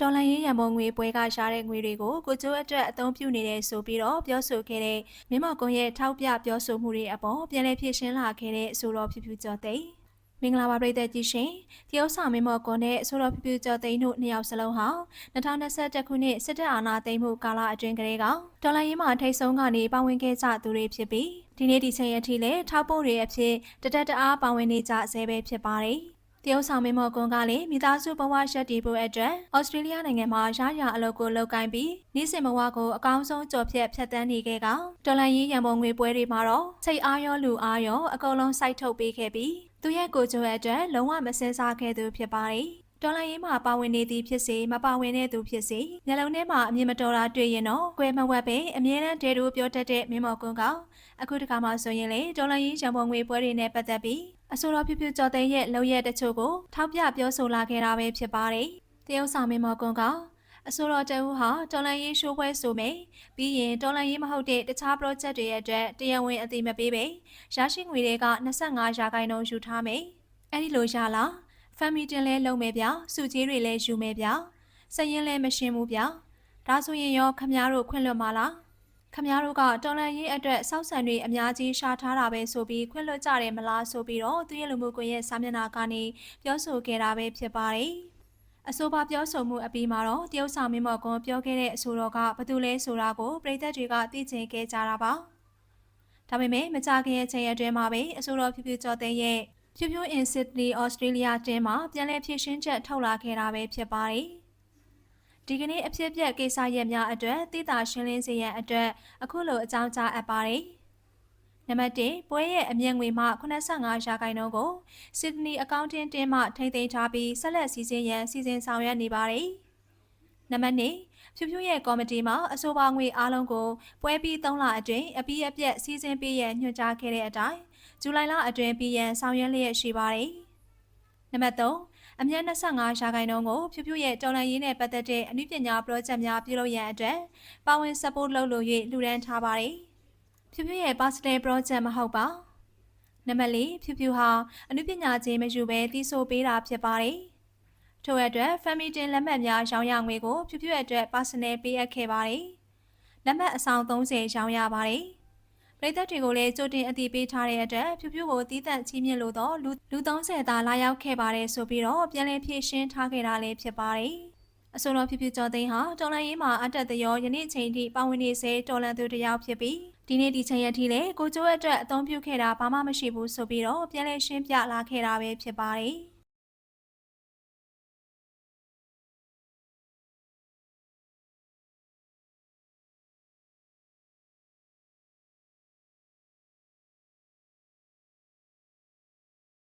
တော်လန်ရေးရံပုံငွေပွဲကရှားတဲ့ငွေတွေကိုကိုကျိုးအတွက်အသုံးပြုနေတယ်ဆိုပြီးတော့ပြောဆိုခဲ့တဲ့မြမကွန်ရဲ့ထောက်ပြပြောဆိုမှုတွေအပေါ်ပြန်လည်ဖြေရှင်းလာခဲ့တဲ့အဆိုတော်ဖြူဖြူကျော်သိန်းမင်္ဂလာပါပရိသတ်ကြီးရှင်တရုတ်ဆောင်မင်းမော်ကွန်နဲ့အဆိုတော်ဖြူဖြူကျော်သိန်းတို့နှစ်ယောက်စလုံးဟာ2021ခုနှစ်စစ်တပ်အာဏာသိမ်းမှုကာလအတွင်းကလေးကဒေါ်လာရေးမှာထိတ်ဆုံးကနေပါဝင်ခဲ့ကြသူတွေဖြစ်ပြီး ဒီနေ့ဒီချိန်အထိလည်းထောက်ပို့တွေအဖြစ်တတက်တအားပါဝင်နေကြဆဲပဲဖြစ်ပါတယ်တရုတ်ဆောင်မင်းမော်ကွန်ကလည်းမိသားစုဘဝရှက်တီဖို့အတွက်ဩစတြေးလျနိုင်ငံမှာရရအလုပ်ကိုလုပ်ကိုင်ပြီးနေ့စဉ်ဘဝကိုအကောင်းဆုံးကြော်ဖြတ်ဖြတ်တန်းနေခဲ့ကဒေါ်လာရေးရန်ပုံငွေပွဲတွေမှာတော့စိတ်အားရောလူအားရောအကုန်လုံးစိုက်ထုတ်ပေးခဲ့ပြီးသူရဲ့ကိုကြိုအတွက်လုံးဝမစင်စားခဲ့သူဖြစ်ပါတယ် ဒေါ်လာရေးမှာပါဝင်နေသည်ဖြစ်စေမပါဝင်တဲ့သူဖြစ်စေညလုံးထဲမှာအမြင်မတော်တာတွေ့ရင်တော့ကွဲမဝက်ပဲအမြဲတမ်းတဲတူပြောတတ်တဲ့မင်းမော်ကွန်းကအခုတခါမှဆိုရင်လေဒေါ်လာရေးရန်ပုံငွေပွဲတွေနဲ့ပတ်သက်ပြီးအဆိုတော်ဖြူဖြူကျော်သိန်းရဲ့လုံရက်တချို့ကိုထောက်ပြပြောဆိုလာခဲ့တာပဲဖြစ်ပါတယ်။တရုတ်ဆောင်မင်းမော်ကွန်းကအဆိုတော်တအူးဟာတော်လန်ရေးရှိုးပွဲဆိုမယ်ပြီးရင်တော်လန်ရေးမဟုတ်တဲ့တခြား project တွေရဲ့အတွက်တရားဝင်အသိမပေးပဲရရှိငွေတွေက25ရာခိုင်နှုန်းယူထားမယ်။အဲ့ဒီလိုရလား family တင်လဲလုံးမယ်ဗျစုကြီးတွေလဲယူမယ်ဗျစရင်လဲမရှင်းဘူးဗျဒါဆိုရင်ရောခမများတို့ခွင့်လွှတ်မလားခမများတို့ကတော်လန်ရေးအတွက်စောက်ဆန်တွေအများကြီးရှာထားတာပဲဆိုပြီးခွင့်လွှတ်ကြတယ်မလားဆိုပြီးတော့သူရဲ့လူမှုကွန်ရက်စာမျက်နှာကနေပြောဆိုခဲ့တာပဲဖြစ်ပါတယ်အဆိုပါပြောဆိုမှုအပြီးမှာတော့တရုတ်ဆောင်မင်းမော်ကွန်ပြောခဲ့တဲ့အဆိုတော်ကဘာတူလဲဆိုတာကိုပြည်သက်တွေကသိချင်ခဲ့ကြတာပါဒါပေမဲ့မကြခင်ရဲ့ချိန်အတွင်းမှာပဲအဆိုတော်ဖြူဖြူကျော်သိန်းရဲ့ ဖြူဖြူ in Sydney Australia တင်းမှာပြန်လည်ဖြည့်ရှင်းချက်ထုတ်လာခဲ့တာပဲဖြစ်ပါတယ်။ဒီကနေ့အဖြစ်အပျက်ကိစ္စရပ်များအတွက်သိတာရှင်းလင်းစေရန်အတွက်အခုလိုအကြောင်းကြားအပ်ပါတယ်။နံပါတ်1ပွဲရဲ့အမြင့်ငွေမှ85ရာခိုင်နှုန်းကို Sydney Accounting တင်းမှထိန်းသိမ်းထားပြီးဆက်လက်စီစဉ်ရန်စီစဉ်ဆောင်ရွက်နေပါတယ်။နံပါတ်2ဖြူဖြူရဲ့ကော်မတီမှအဆိုပါငွေအားလုံးကိုပွဲပြီး3လအတွင်းအပြီးအပြတ်စီစဉ်ပေးရန်ညွှန်ကြားခဲ့တဲ့အတိုင်း ဇူလိုင်လအတွင်းပြည်ရန်ဆောင်ရွက်လျက်ရှိပါတယ်။နံပါတ်3အမြတ်25ရာခိုင်နှုန်းကိုဖြူဖြူရဲ့တော်လန်ရေးနဲ့ပတ်သက်တဲ့အနုပညာ project များပြုလုပ်ရန်အတွက်ပါဝင် support လုပ်လို့၍လှူဒန်းထားပါတယ်။ဖြူဖြူရဲ့ personal project မဟုတ်ပါ။နံပါတ်4ဖြူဖြူဟာအနုပညာချင်းမယူဘဲတီးဆိုပေးတာဖြစ်ပါတယ်။ထို့အတွက် family တင်လက်မှတ်များရောင်းရငွေကိုဖြူဖြူရဲ့အတွက် personal ပေးအပ်ခဲ့ပါတယ်။လက်မှတ်အဆောင်30ရောင်းရပါတယ်။ ပရိသတ်တွေကိုလည်းကြိုတင်အသိပေးထားတဲ့အတွက်ဖြူဖြူကိုတီးတန့်ချီးမြှင့်လို့တော့လူလူ30သားလာရောက်ခဲ့ပါတယ်ဆိုပြီးတော့ပြန်လည်ဖြည့်ရှင်းထားခဲ့တာလည်းဖြစ်ပါတယ်။အဆိုတော်ဖြူဖြူကျော်သိန်းဟာတော်လန်ရေးမှာအတက်တရောယနေ့ချိန်ထိပါဝင်နေစေတော်လန်သူတယောက်ဖြစ်ပြီးဒီနေ့ဒီချိန်ရက်ထိလည်းကိုကျိုးအတွက်အသုံးပြုခဲ့တာဘာမှမရှိဘူးဆိုပြီးတော့ပြန်လည်ရှင်းပြလာခဲ့တာပဲဖြစ်ပါတယ်။